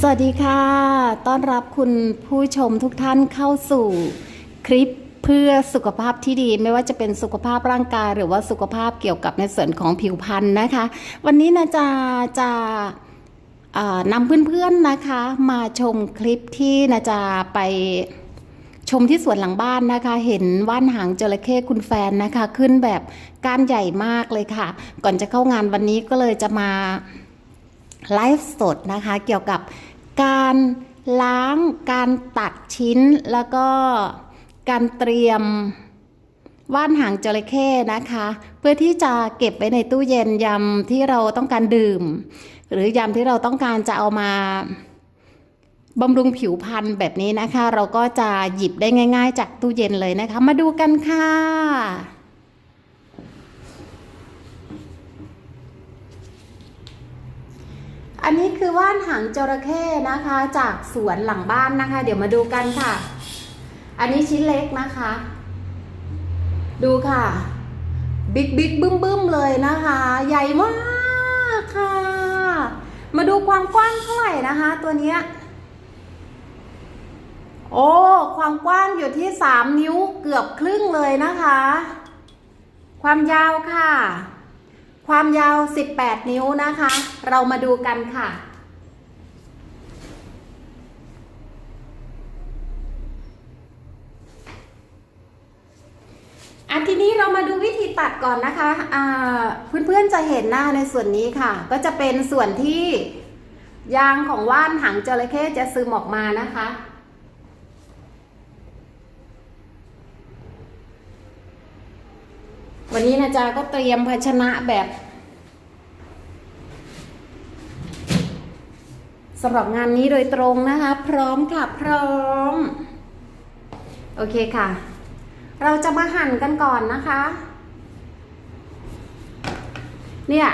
สวัสดีค่ะ ต้อนรับคุณผู้ชมทุกท่านเข้าสู่คลิปเพื่อสุขภาพที่ดีไม่ว่าจะเป็นสุขภาพร่างกายหรือว่าสุขภาพเกี่ยวกับในส่วนของผิวพรรณนะคะ วันนี้นะจะจะนำเพื่อนๆนะคะ มาชมคลิปที่นะจะไปชมที่สวนหลังบ้านนะคะ เห็นว่านหางจระเข้คุณแฟนนะคะ ขึ้นแบบก้านใหญ่มากเลยค่ะ ก่อนจะเข้างานวันนี้ก็เลยจะมา ไลฟ์สดนะคะ เกี่ยวกับการล้างการตัดชิ้นแล้วก็การเตรียมว่านหางจระเข้นะคะ เพื่อที่จะเก็บไว้ในตู้เย็นยามที่เราต้องการดื่ม หรือยามที่เราต้องการจะเอามาบำรุงผิวพรรณแบบนี้นะคะ เราก็จะหยิบได้ง่าย ๆ จากตู้เย็นเลยนะคะ มาดูกันค่ะ อันนี้คือว่านหางจระเข้นะคะ จากสวนหลังบ้านนะคะ เดี๋ยวมาดูกันค่ะ อันนี้ชิ้นเล็กนะคะ ดูค่ะ บิ๊กบิ๊กบึ้มบึ้มเลยนะคะ ใหญ่มากค่ะ มาดูความกว้างเท่าไหร่นะคะ ตัวเนี้ยโอ้ ความกว้างอยู่ที่ 3 นิ้วเกือบครึ่งเลยนะคะ ความยาวค่ะ ความยาว 18 นิ้วนะคะ เรามาดูกันค่ะ อันทีนี้เรามาดูวิธีตัดก่อนนะคะอ่าเพื่อนๆจะเห็นหน้าในส่วนนี้ค่ะ ก็จะเป็นส่วนที่ยางของว่านหางจระเข้จะซึมออกมานะคะ วันนี้นะจ๊ะก็เตรียมภาชนะแบบสำหรับงานนี้โดยตรงนะคะ พร้อมค่ะพร้อม โอเคค่ะ เราจะมาหั่นกันก่อนนะคะ เนี่ย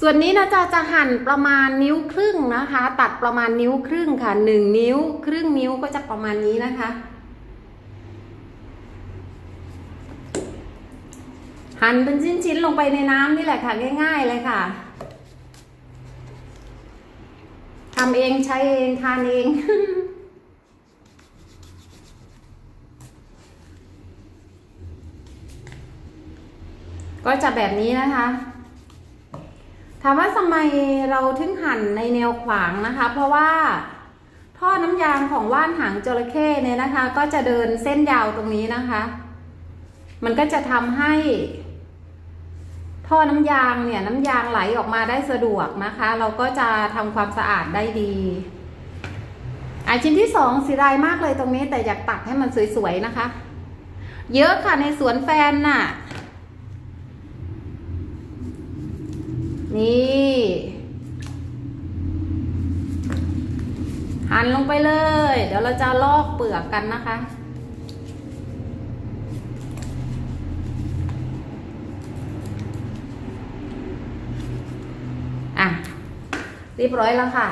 ส่วนนี้นะจ๊ะจะหั่นประมาณนิ้วครึ่งนะคะ ตัดประมาณนิ้วครึ่งค่ะหนึ่งนิ้ว ครึ่งนิ้วก็จะประมาณนี้นะคะ หั่นเป็นชิ้นๆลงไปในน้ำนี่แหละค่ะ ง่าย ๆ เลยค่ะทำเองใช้เองทานเองก็จะแบบนี้นะคะ ถามว่าทำไมเราถึงหั่นในแนวขวางนะคะ เพราะว่าท่อน้ำยางของว่านหางจระเข้เนี่ยนะคะ ก็จะเดินเส้นยาวตรงนี้นะคะ มันก็จะทำให้ ท่อน้ำยางเนี่ยน้ำยางไหลออกมาได้สะดวกนะคะ เราก็จะทำความสะอาดได้ดีอะชิ้นที่สองเสียดายมากเลยตรงนี้ แต่อยากตัดให้มันสวยๆนะคะ เยอะค่ะในสวนแฟนน่ะ นี่หั่นลงไปเลย เดี๋ยวเราจะลอกเปลือกกันนะคะ เรียบร้อยแล้วค่ะ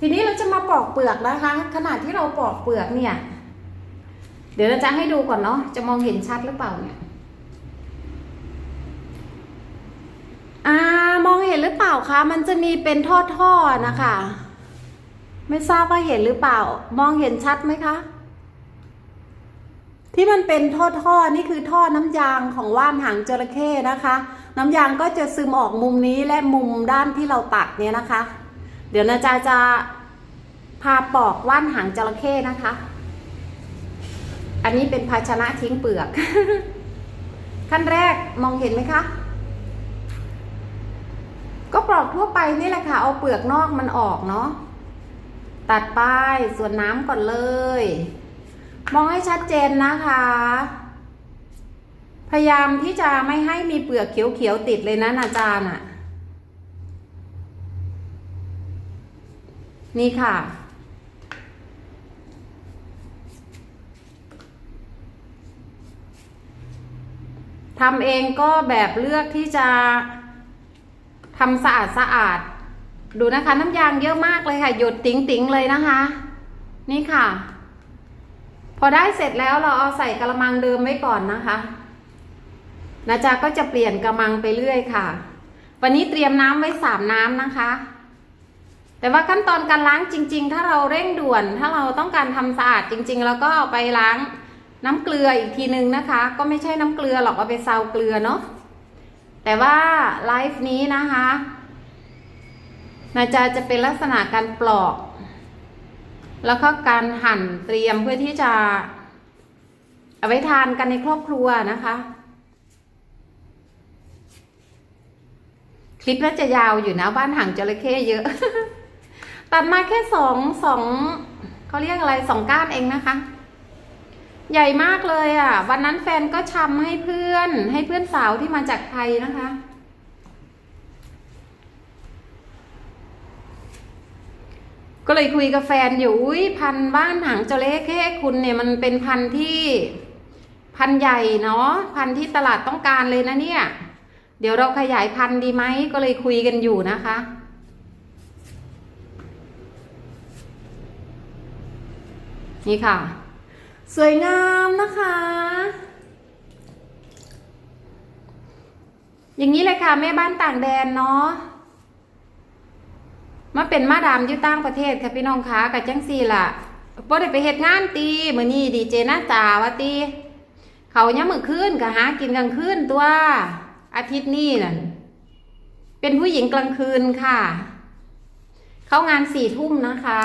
ทีนี้เราจะมาปอกเปลือกนะคะขนาดที่เราปอกเปลือกเนี่ย เดี๋ยวเราจะให้ดูก่อนเนาะจะมองเห็นชัดหรือเปล่าเนี่ยอ่ามองเห็นหรือเปล่าคะมันจะมีเป็นท่อๆนะคะ ไม่ทราบว่าเห็นหรือเปล่า มองเห็นชัดไหมคะที่มันเป็นท่อๆนี่คือท่อน้ำยางของว่านหางจระเข้นะคะ น้ำยางก็จะซึมออกมุมนี้และมุมด้านที่เราตัดเนี่ยนะคะ เดี๋ยวนาจาจะพาปอกว่านหางจระเข้นะคะ อันนี้เป็นภาชนะทิ้งเปลือก ขั้นแรกมองเห็นไหมคะ ก็ปลอกทั่วไปนี่แหละค่ะ เอาเปลือกนอกมันออกเนาะ ตัดไปส่วนน้ำก่อนเลย มองให้ชัดเจนนะคะ พยายามที่จะไม่ให้มีเปลือกเขียวๆติดเลยนะอาจารย์อะ นี่ค่ะ ทำเองก็แบบเลือกที่จะทำสะอาดสะอาด ดูนะคะน้ำยางเยอะมากเลยค่ะ หยดติ๋งๆเลยนะคะ นี่ค่ะ พอได้เสร็จแล้วเราเอาใส่กระมังเดิมไว้ก่อนนะคะ นะจ๊ะก็จะเปลี่ยนกระมังไปเรื่อยค่ะ วันนี้เตรียมน้ำไว้สามน้ำนะคะ แต่ว่าขั้นตอนการล้างจริง ๆ ถ้าเราเร่งด่วน ถ้าเราต้องการทำสะอาดจริง ๆ แล้วก็ไปล้างน้ำเกลืออีกทีนึงนะคะ ก็ไม่ใช่น้ำเกลือหรอกเอาไปซาวเกลือเนาะแต่ว่าไลฟ์นี้นะคะนาจาจะเป็นลักษณะการปลอก แล้วก็การหั่นเตรียมเพื่อที่จะเอาไว้ทานกันในครอบครัวนะคะ ลิปน่าจะยาวอยู่นะบ้านห่างจระเข้เยอะ ตัดมาแค่สองสองเขาเรียกอะไรสองก้านเองนะคะ ใหญ่มากเลยอะ วันนั้นแฟนก็ชำให้เพื่อน ให้เพื่อนสาวที่มาจากไทยนะคะ ก็เลยคุยกับแฟนอยู่อุ้ยพันบ้านหางจระเข้คุณเนี่ยมันเป็นพันที่พันใหญ่เนาะพันที่ตลาดต้องการเลยนะเนี่ย เดี๋ยวเราขยายพันธุ์ดีไหมก็เลยคุยกันอยู่นะคะ นี่ค่ะ สวยงามนะคะ อย่างนี้เลยค่ะ แม่บ้านต่างแดนเนาะมาเป็นมาดามอยู่ต่างประเทศค่ะพี่น้องคะกับจังซี่ล่ะพอได้ไปเฮ็ดงานตีมื้อนี้ดีเจน่าจ๋าว่าตีเขาเนี่ยามมื้อคืนก็หากินกลางคืนตัว อาทิตย์นี้น่ะเป็นผู้หญิงกลางคืนค่ะ เข้างานสี่ทุ่มนะคะ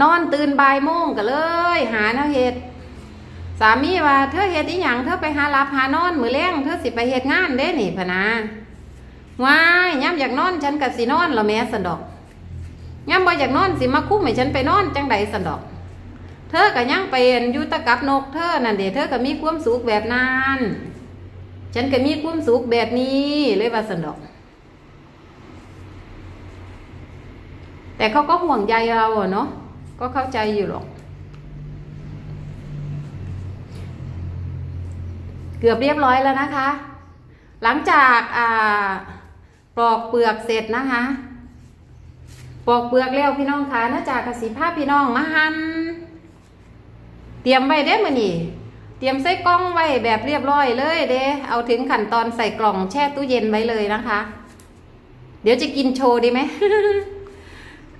นอนตื่นบ่ายโมงก็เลย หาแนวเฮ็ดสามีว่าเธอเฮ็ดอีหยังเธอไปหาลับหานอนมื้อแรงเธอสิไปเฮ็ดงานเด้หนี่พนะว้ายย่ำอยากนอนฉันก็สินอนละแม่สันดอกย่ำบ่อยากนอนสิมาคุ้มให้ฉันไปนอนจังใดสันดอก เธอก็ยังไปอยู่แตะกับนกเธอนั่นเด้เธอก็มีความสุขแบบนั้น ฉันก็มีความสุขแบบนี้เลยว่าสันดอก แต่เขาก็ห่วงใยเราอะเนาะก็เข้าใจอยู่หรอก เกือบเรียบร้อยแล้วนะคะ หลังจากปลอกเปลือกเสร็จนะคะปลอกเปลือกแล้วพี่น้องคะน่าจากกสิภาพพี่น้องมาหันเตรียมไว้เด้มือนี่ เตรียมใส่กล้องไว้แบบเรียบร้อยเลยเด้เอาถึงขั้นตอนใส่กล่องแช่ตู้เย็นไว้เลยนะคะ เดี๋ยวจะกินโชว์ดีไหม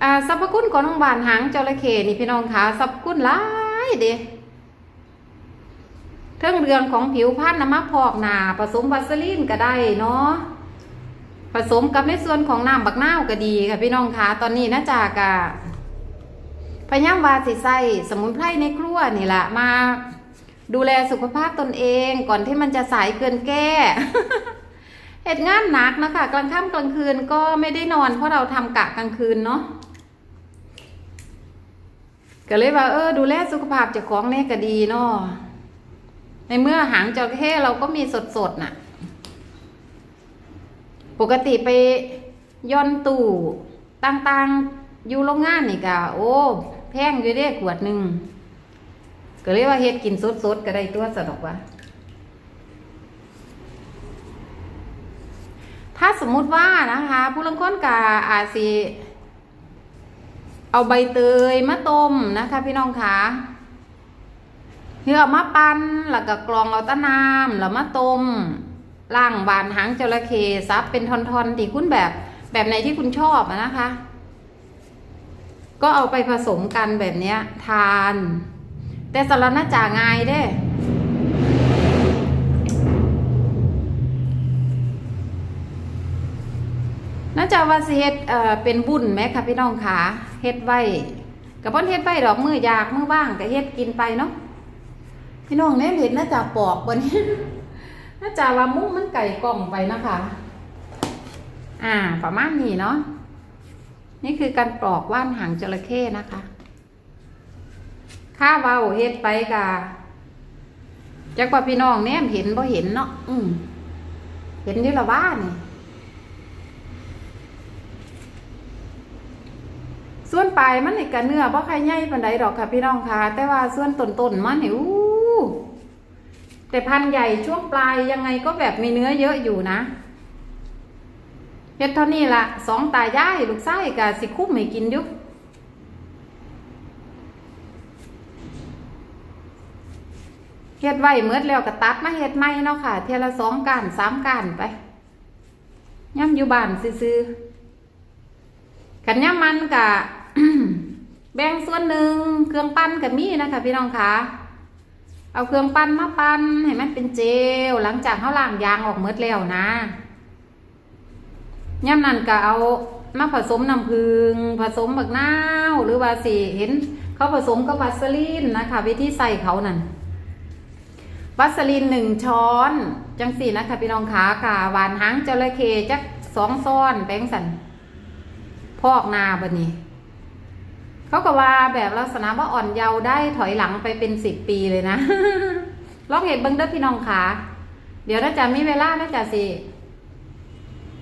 อ่าสรรพคุณของน้องบานหางจระเข้นี่พี่น้องคะสรรพคุณหลายเด้เครื่องเรืองของผิวพรรณน้ำมะพอกหนาผสมวัสลีนก็ได้เนาะผสมกับในส่วนของน้ำบักนาวก็ดีค่ะพี่น้องคะตอนนี้นะจากะพยายามวาสิใส่สมุนไพรในครัวนี่แหละมา ดูแลสุขภาพตนเองก่อนที่มันจะสายเกินแก้เหตุงานหนักนะคะ กลางค่ำกลางคืนก็ไม่ได้นอนเพราะเราทำกะกลางคืนเนาะก็เลยว่าเออ ดูแลสุขภาพจ้าของเนี่ยก็ดีเนาะในเมื่อหางจระเข้เราก็มีสดๆน่ะ ปกติไปย่อนตู้ต่างๆอยู่โรงงานนี่ก็โอ้ แพงอยู่เด้ขวดหนึ่ง ก็เลยว่าเฮ็ดกินสดๆก็ได้ตัวสนุกว่า ถ้าสมมุติว่านะคะ ผู้ลางค้นกาอาจสิเอาใบเตยมาต้มนะคะ พี่น้องคะเฮือามาปั้นแล้วก็กรองเอาตะน้ำแล้วมาต้มล่างบานหางจระเข้ซับเป็นทอนๆที่คุณแบบแบบไหนที่คุณชอบนะคะ ก็เอาไปผสมกันแบบเนี้ยทาน แต่สารน่าจ่าง่ายเด้น่าจะว่าสิเฮ็ดเอ่อเป็นบุญไหมคะพี่น้องขาเฮ็ดไว้กับพ่นเฮ็ดไว้ดอกมืออยากมือว่างก็เฮ็ดกินไปเนาะพี่น้องเนี่ยเห็นน่าจะปอกบนนี้น่าจะว่ามุ้งมันไก่กล่องไปนะคะ อ่าประมาณนี้เนาะนี่คือการปลอกว่านหางจระเข้นะคะ ข้าเว้าเฮ็ดไปกะจักว่าพี่น้องแนมเห็นบ่เห็นเนาะอืมเห็นอยู่ละว่านี่ส่วนปลายมันนี่กะเนื้อบ่ใครใหญ่ปานใดดอกค่ะพี่น้องค่ะ แต่ว่าส่วนต้นๆมันนี่อู้แต่พันใหญ่ช่วงปลายยังไงก็แบบมีเนื้อเยอะอยู่นะเฮ็ดเท่านี้ละสองตายายลูกไส้กะสิคุ้มให้กินยู่ เฮ็ดไว้เมื่อแล้วก็ตัดมาเฮ็ดใหม่เนาะค่ะ เทละสองก้านสามก้านไปย่ำอยู่บ้านซื่อๆขันย่ามันกะแบ่งส่วนหนึ่งเครื่องปั้นกับมีนะคะพี่น้องคะเอาเครื่องปั้นมาปั้นให้มันเป็นเจลหลังจากเขาล้างยางออกเมดแล้วนะย่ำนั่นก็เอามาผสมน้ำผึ้งผสมบักนาวหรือว่าสิเห็น เขาผสมกับวัสลีนนะคะ วิธีใส่เขานั่น วัสลีนหนึ่งช้อน จังสี่นะคะพี่น้องขากะหวานหางจระเข้จักสองซ้อนแป้งสันพอกนาบนี้ เขาก็ว่าแบบลักษณะว่าอ่อนเยาว์ได้ถอยหลังไปเป็นสิบปีเลยนะลองเห็นเบิ้งเด้อพี่น้องขาเดี๋ยวน่าจะมีเวลาน่าจะสิ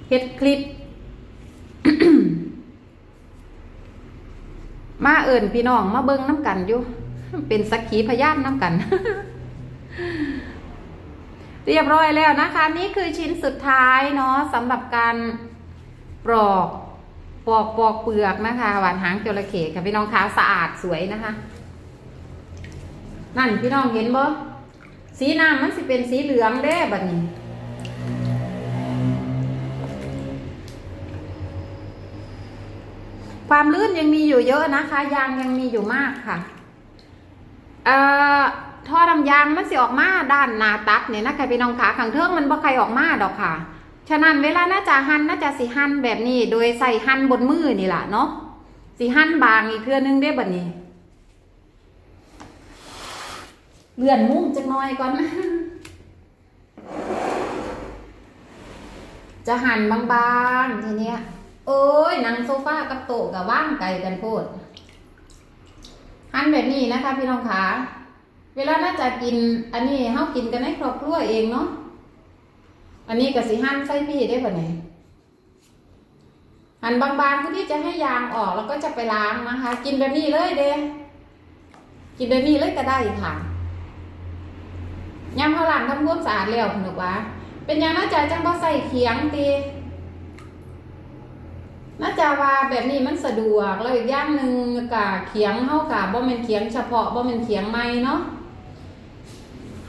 เฮ็ดคลิป มาเอิ่นพี่น้องมาเบิ้งน้ำกันอยู่ เป็นสักขีพยานน้ำกัน เรียบร้อยแล้วนะคะ นี่คือชิ้นสุดท้ายเนาะสำหรับการปลอกปลอกปลอกเปลือกนะคะ หวานหางจระเข้ค่ะพี่น้องขาสะอาดสวยนะคะ นั่นพี่น้องเห็นบ่สีน้ำมันสิเป็นสีเหลืองเด้บัดนี้ความลื่นยังมีอยู่เยอะนะคะ ยางยังมีอยู่มากค่ะ เอ่อ ท่อดำยางมันสิออกมาด้านนาตัดเนี่ยนะคะพี่น้องขาขังเทิงมันบ่ใครออกมาดอกค่ะ ฉะนั้นเวลาน่าจะหั่นน่าจะสิหั่นแบบนี้ โดยใส่หั่นบนมือนี่แหละเนาะสิหั่นบางอีกเทื่อนึงได้บัดนี้ เลื่อนมุ้งจักน่อยก่อนจะหั่นบางๆทีเนี้ยโอ้ยหนังโซฟากับโต๊ะกับว่างไกลกันโพดหั่นแบบนี้นะคะพี่น้องขา เวลาน่าจะกิน อันนี้เฮากินกันในครอบครัวเองเนาะอันนี้ก็สิหั่นใส่พี่ได้ป่ะเนี่ยหั่นบางๆเพื่อที่จะให้ยางออกแล้วก็จะไปล้างนะคะ กินแบบนี้เลยเด้กินแบบนี้เลยก็ได้ค่ะยามเขาล้างทำความสะอาดแล้วคุณบอกว่า เป็นยังน่าจะจังบ่ใส่เขียงตีน่าจะว่าแบบนี้มันสะดวกแล้วอีกอย่างหนึ่งกะเขียงเฮากะบ่แม่นเขียงเฉพาะบ่แม่นเขียงใหม่เนาะ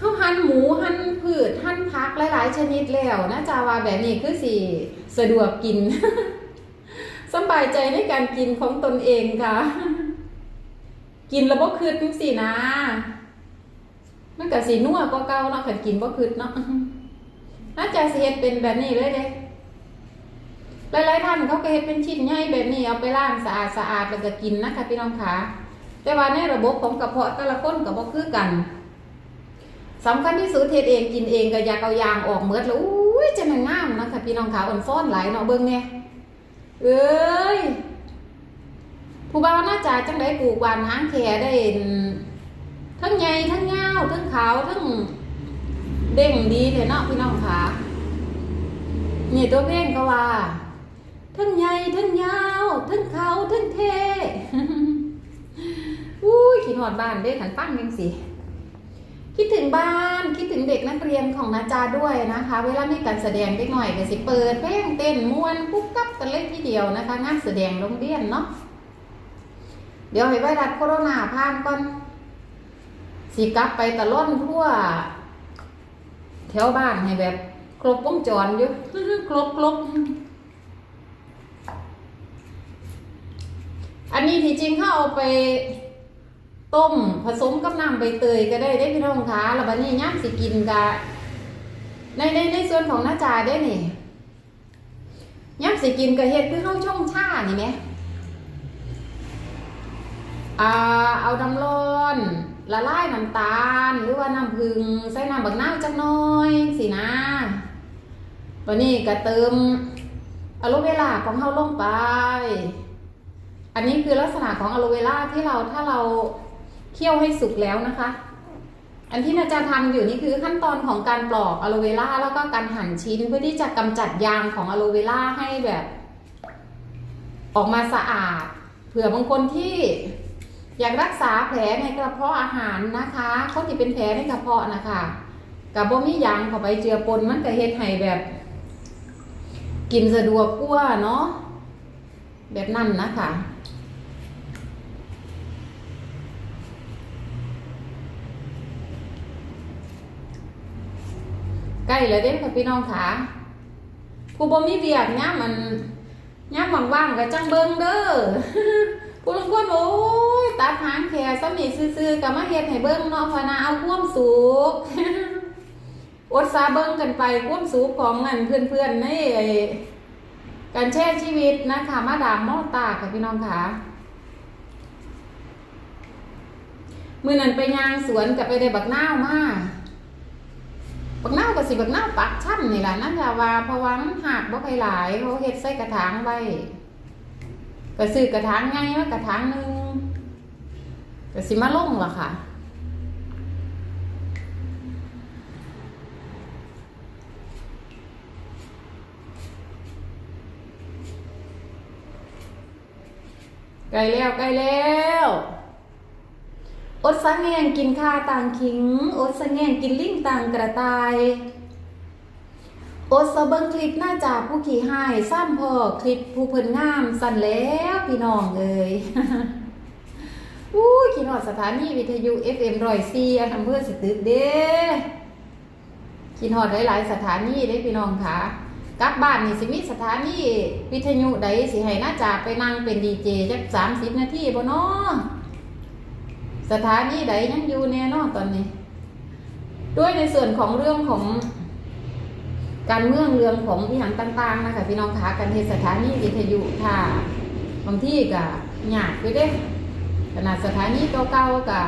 เฮาหั่นหมูหั่นพืชหั่นผักหลายๆ ชนิดแล้วน่าจะว่าแบบนี้คือสิสะดวกกินสบายใจในการกินของตนเองค่ะ กินแล้วบ่คืดจังซี่นะ มันก็สินัวกว่าเก่าเนาะคันกินบ่คืดเนาะน่าจะสิเฮ็ดเป็นแบบนี้เลยเด้หลายๆท่านเขาก็เฮ็ดเป็นชิ้นใหญ่แบบนี้เอาไปล้างสะอาดสะอาดแล้วก็กินนะคะพี่น้องคะแต่ว่าในระบบของกระเพาะแต่ละคนก็บ่คือกัน สำคัญที่สุดเฮ็ดเองกินเองก็อยากเอายางออกเมือดแล้วอุ้ยจะมันงามนะคะพี่น้องคะอ่อนฟ้อนไหลเนาะเบิ่งแน่เอ้ยผู้บ่าวน่าจะจังไดปลูกวานหางแขได้ทั้งใหญ่ทั้งยาทั้งขาวทั้งเด้งดีแท้เนาะพี่น้องคะนี่ตัวเพลงก็ว่า ทั้งใหญ่ทั้งยาวทั้งเขาทั้งเทอุ้ยคิดหอดบ้านได้ขันฟังยังสิ คิดถึงบ้านคิดถึงเด็กนักเรียนของนาจาด้วยนะคะ เวลามีการแสดงเด็กหน่อยก็สิเปิดเพลงเต้นม่วนกุ๊บกับกันเล็กทีเดียวนะคะงานแสดงโรงเรียนเนาะเดี๋ยวให้ไวรัสโคโรนาผ่านก่อนสิกลับไปตะล่อนทั่วแถวบ้านให้แบบ ครบวงจรอยู่ครบครบอันนี้ที่จริงเขาเอาไป ต้มผสมกับน้ำใบเตยก็ได้ได้พี่น้องคะแล้วบัดนี้ย่ามสิกินกะในในในส่วนของหน้าจาได้นี่ย่ามสิกินกะเฮ็ดคือเข้าช่องชานี่ไหมอ่าเอาน้ำร้อนละลายน้ำตาล หรือว่าน้ำผึ้งใส่น้ำบักน้ำจักน้อยสินะวันนี้ก็เติมอะโลเวล่าของเฮาลงไป อันนี้คือลักษณะของอะโลเวล่าที่เราถ้าเรา เคี่ยวให้สุกแล้วนะคะ อันที่นาจารย์ทำอยู่นี่คือขั้นตอนของการปลอกอะโลเวล่าแล้วก็การหั่นชิ้นเพื่อที่จะกำจัดยางของอะโลเวล่าให้แบบ ออกมาสะอาด เผื่อบางคนที่อยากรักษาแผลในกระเพาะอาหารนะคะคนที่เป็นแผลในกระเพาะนะคะกับบ่มียางเข้าไปเจือปนมันก็เฮ็ดให้แบบ กินสะดวกกว่าเนาะแบบนั้นนะคะ ใกล้แล้วเด้ค่ะพี่น้องค่ะผู้บ่มีเวียกเนี่ยมันย่ำว่างๆก็จังเบิ่งเด้อผู้ลางคนโอ้ยตัดหางแขซ้ำนี่ซื่อๆก็มาเฮ็ดให้เบิ่งเนาะพนาเอาความสุขอดซาเบิ่งกันไปความสุขของอันเพื่อนๆในไอ้การแช่ชีวิตนะคะมาดามมอตาค่ะพี่น้องค่ะมื้อนั้นไปยางสวนกับไปได้บักนาวมา บักนาก็สิบักนาปักช่ำนี่แหละนั่นล่ะว่าเพราะว่ามันหักบ่ค่อยหลายเขาเฮ็ดใส่กระถางไว้ก็ซื้อกระถางใหญ่ากระถางหนึงก็สิมาลงล่ะค่ะใกล้แล้วใกล้แล้ว อดสังแงงกินข้าต่างขิง อดสังแงงกินลิงต่างกระต่าย อดสะเบิงคลิปหน้าจากผู้ขี่หายซ้ำพอคลิปผู้เพิ่นงามสั่นแล้วพี่น้องเอ้ยอู้ขีนอดสถานีวิทยุ FM ร้อยซีอำเภอสตึกเด้ขีนอดหลายๆสถานีเด้พี่น้องค่ะกลับบ้านนี่สิมีสถานีวิทยุใดสิให้หน้าจากไปนั่งเป็นดีเจจักสามสิบนาทีบ่เนาะ สถานีใดยังอยู่แน่นอนตอนนี้ ด้วยในส่วนของเรื่องของการเมืองเรื่องของพิหารต่าง ๆ นะคะพี่น้องคะการเทศสถานีวิทยุค่ะบางที่ก็หยาดไปด้ขนาดสถานีเก่าๆก็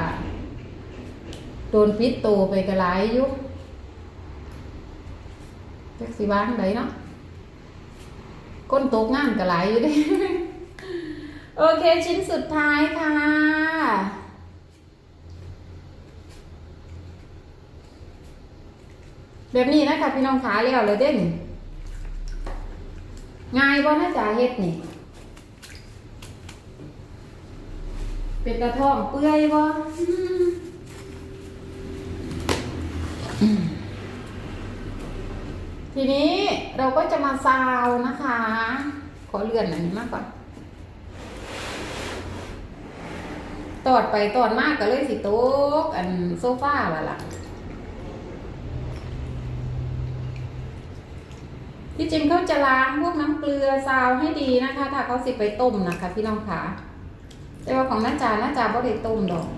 โดนปิดโตไปกระหลายยุคจักสิวางไดเนาะก้นตกงานกระหลายอยู่ด้โอเคชิ้นสุดท้ายค่ะ แบบนี้นะคะพี่น้องขาแล้วเลยเด้นง่ายบ่น่าจะเฮ็ดนี่เป็นกระท่อมเปื่อยบ่ทีนี้เราก็จะมาซาวนะคะ ขอเลื่อนอันนี้มากก่อน ตอดไปตอดมากก็เลยสิโต๊กอันโซฟาละล่ะ ที่จริงเขาจะล้างพวกน้ำเกลือซาวให้ดีนะคะ ถ้าเขาสิไปต้มนะคะ พี่น้องคะแต่ว่าของน้าจาน้าจาบ่ได้ต้มดอก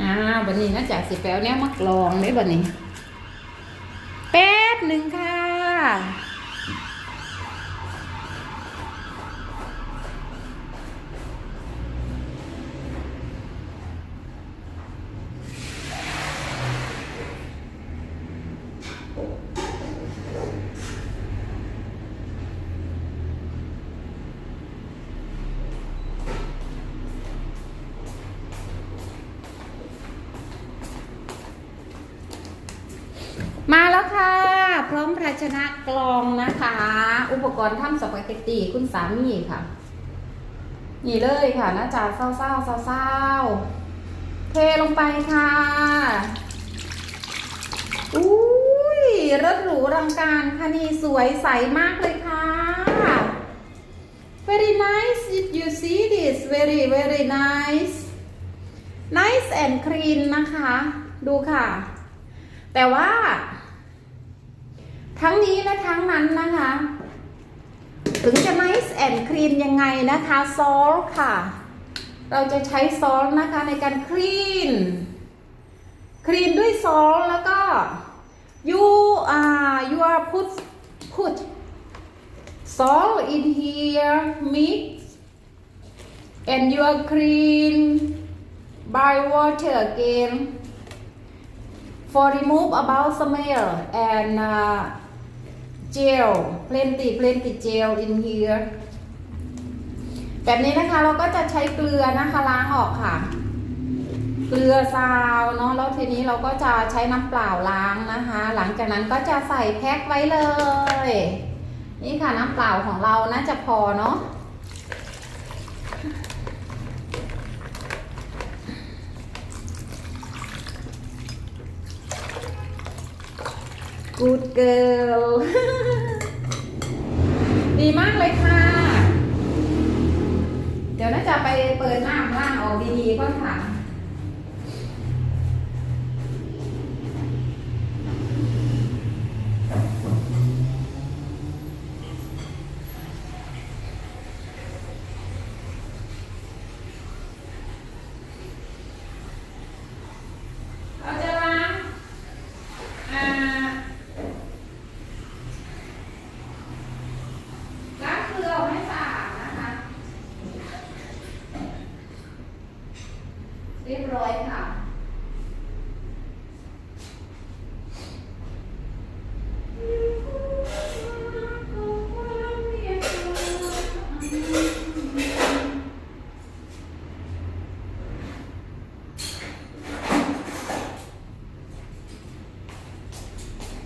อ่าบันนี้น้าจาสิแปลวเนี้ยมักลองได้บันนี้ แป๊บหนึ่งค่ะ มาแล้วค่ะ พร้อมภาชนะกรองนะคะ อุป กรณ์ทำสปาเกตตีคุณสามีค่ะ นี่เลยค่ะน่าจะเศร้าเศร้าเศร้าเศร้าๆเทลงไปค่ะ อุ้ยรถหรูรังการค่ะนี่สวยใสมากเลยค่ะ very nice you see this very very nice nice and clean นะคะ ดูค่ะ แต่ว่าทั้งนี้และทั้งนั้นนะคะ ถึงจะ nice and clean ยังไงนะคะซอสค่ะ เราจะใช้ซอสนะคะในการคลีนคลีนด้วยซอสแล้วก็ you uh you are put put salt in here mix and you are clean by water again for remove about smell and uh, gel plenty plenty gel in here แบบนี้นะคะเราก็จะใช้เกลือนะคะล้างออกค่ะ เกลือซาวเนาะแล้วทีนี้เราก็จะใช้น้ำเปล่าล้างนะคะ หลังจากนั้นก็จะใส่แพ็คไว้เลย นี่ค่ะน้ำเปล่าของเราน่าจะพอเนาะ Good girl ดีมากเลยค่ะ เดี๋ยวน่าจะไปเปิดหน้าล่างออกดีๆก่อนค่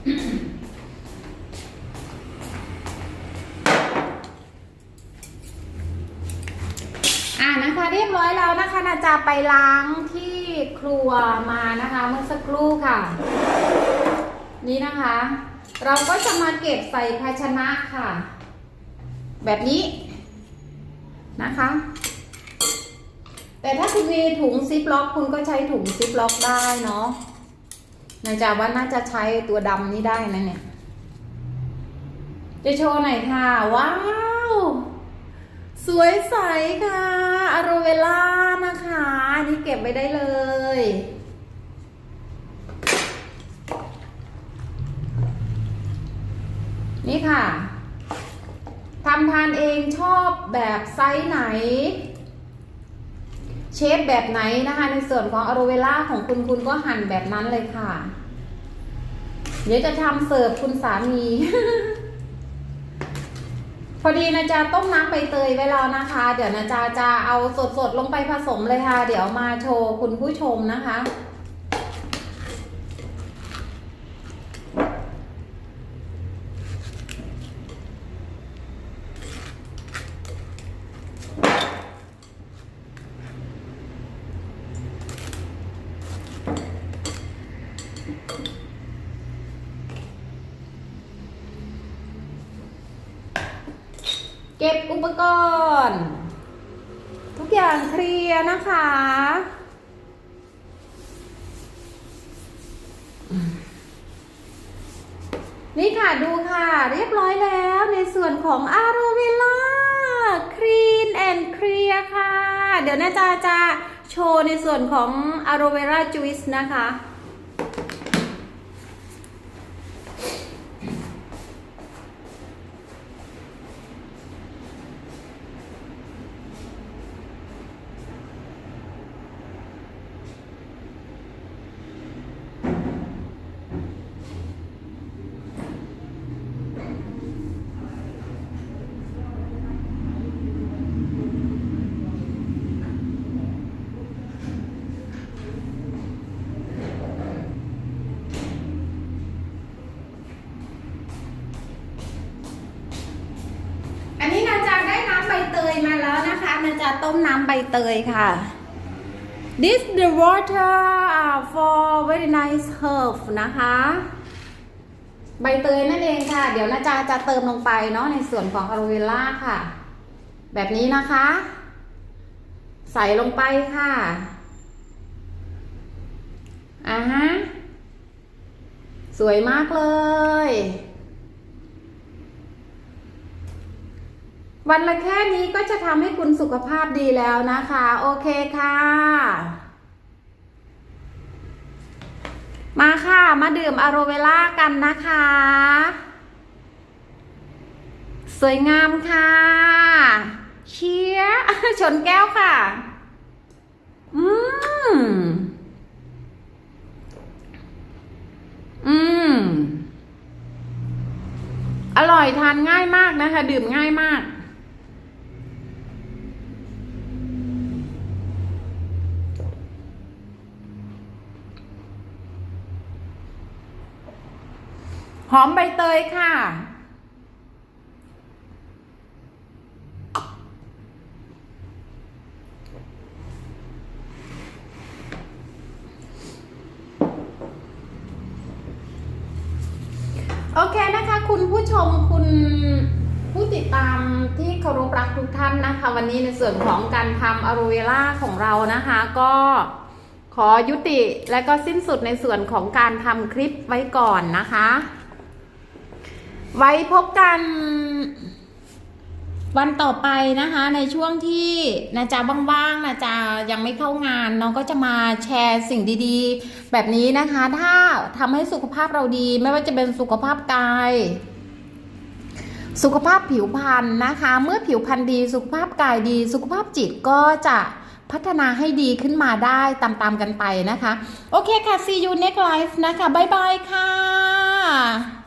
อ่านะคะเรียบร้อยแล้วนะคะนาจะไปล้างที่ครัวมานะคะ เมื่อสักครู่ค่ะ นี่นะคะ เราก็จะมาเก็บใส่ภาชนะค่ะ แบบนี้นะคะแต่ถ้าคุณมีถุงซิปล็อกคุณก็ใช้ถุงซิปล็อกได้เนาะ นาจาว่าน่าจะใช้ตัวดำนี้ได้นะเนี่ย จะโชว์หน่อยค่ะ ว้าว สวยใสค่ะ อโรเวล่านะคะ อันนี่เก็บไว้ได้เลยนี่ค่ะทำทานเองชอบแบบไซส์ไหน เชฟแบบไหนนะคะ ในส่วนของอโรเวล่าของคุณคุณก็หั่นแบบนั้นเลยค่ะ เดี๋ยวจะทำเสิร์ฟคุณสามี พอดีนะจ๊ะต้มน้ำใบเตยไว้แล้วนะคะ เดี๋ยวนะจ๊ะจะเอาสดๆลงไปผสมเลยค่ะ เดี๋ยวมาโชว์คุณผู้ชมนะคะ เก็บอุปกรณ์ ทุก อย่างเคลียร์นะคะ นี่ค่ะดูค่ะ เรียบร้อยแล้วในส่วนของอาโรเวล่าคลีนแอนเคลียร์ค่ะ เดี๋ยวน่าจะจะโชว์ในส่วนของอาโรเวล่าจู c สนะคะ อันนี้นาจาได้น้ำใบเตยมาแล้ว นะต้มน้ำใบเตยค่ะ This the water for very nice herb นะคะ ใบเตยนั่นเองค่ะ เดี๋ยวนาจาจะเติมลงไปเนาะในส่วนของอะโลเวล่าค่ะ แบบนี้นะคะ ใส่ลงไปค่ะอ่าฮะสวยมากเลย วันละแค่นี้ก็จะทำให้คุณสุขภาพดีแล้วนะคะ โอเคค่ะ มาค่ะ มาดื่มอะโรเวล่ากันนะคะ สวยงามค่ะ เชียร์ชนแก้วค่ะ อืม อืม อร่อยทานง่ายมากนะคะ ดื่มง่ายมาก อมใบเตยค่ะ โอเคนะคะ คุณผู้ชมคุณผู้ติดตามที่เคารพรักทุกท่านนะคะ วันนี้ในส่วนของการทำอโรเวล่าของเรานะคะ ก็ขอยุติและก็สิ้นสุดในส่วนของการทำคลิปไว้ก่อนนะคะ ไว้พบกันวันต่อไปนะคะ ในช่วงที่นาจาว่างๆนาจายังไม่เข้างาน น้องก็จะมาแชร์สิ่งดีๆ แบบนี้นะคะ ถ้าทำให้สุขภาพเราดี ไม่ว่าจะเป็นสุขภาพกาย สุขภาพผิวพรรณนะคะ เมื่อผิวพรรณดี สุขภาพกายดี สุขภาพจิตก็จะพัฒนาให้ดีขึ้นมาได้ตามๆกันไปนะคะ โอเคค่ะ see you next life นะคะ บ๊ายบายค่ะ